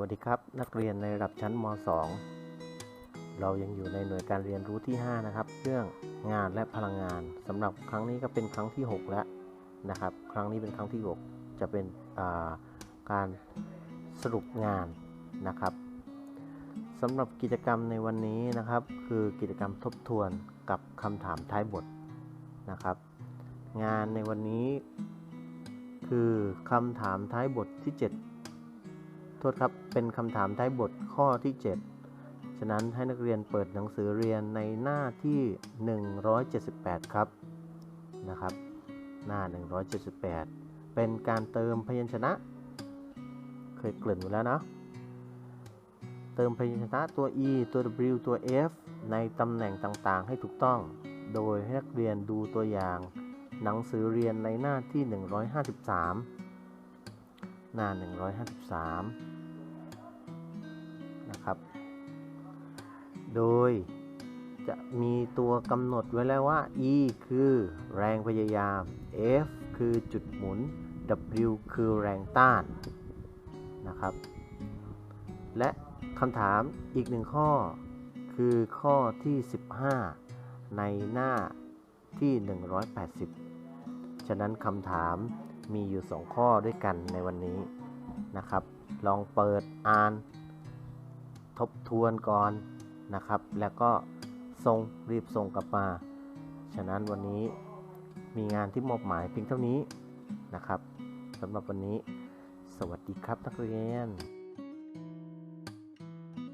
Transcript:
วัสดีครับ นักเรียนในระดับชั้นม .2 เรายังอยู่ในหน่วยการเรียนรู้ที่ 5 นะครับ เรื่องงานและพลังงานสำหรับครั้งนี้ก็เป็นครั้งที่ 6 แล้วนะครับ ครั้งนี้เป็นครั้งที่ 6 จะเป็นาการสรุปงานนะครับสำหรับกิจกรรมในวันนี้นะครับ คือกิจกรรมทบทวนกับคำถามท้ายบทนะครับ งานในวันนี้คือคำถามท้ายบทที่ 7 ทษครับ เป็นคำถามท้ายบทข้อที่ 7 ฉะนั้นให้นักเรียนเปิดหนังสือเรียนในหน้าที่ 178 ครับนะครับ หน้า 178 เป็นการเติมพยัญชนะ เคยเกริ่นอยู่แล้วนะ เติมพยัญชนะตัว e ตัว w ตัว f ในตำแหน่งต่างๆ ให้ถูกต้อง โดยให้นักเรียนดูตัวอย่าง หนังสือเรียนในหน้าที่ 153 หน้า 153 นะครับ โดยจะมีตัวกำหนดไว้แล้วว่า E คือแรงพยายาม F คือจุดหมุน W คือแรงต้านนะครับ และคำถามอีกหนึ่งข้อ คือข้อที่ 15 ในหน้าที่ 180 ฉะนั้นคำถามมีอยู่ 2 ข้อด้วยกันในวันนี้นะครับ ลองเปิดอ่าน ทบทวนก่อนนะครับ แล้วก็ส่งรีบส่งกลับมา ฉะนั้นวันนี้มีงานที่มอบหมายเพียงเท่านี้นะครับสำหรับวันนี้ สวัสดีครับนักเรียน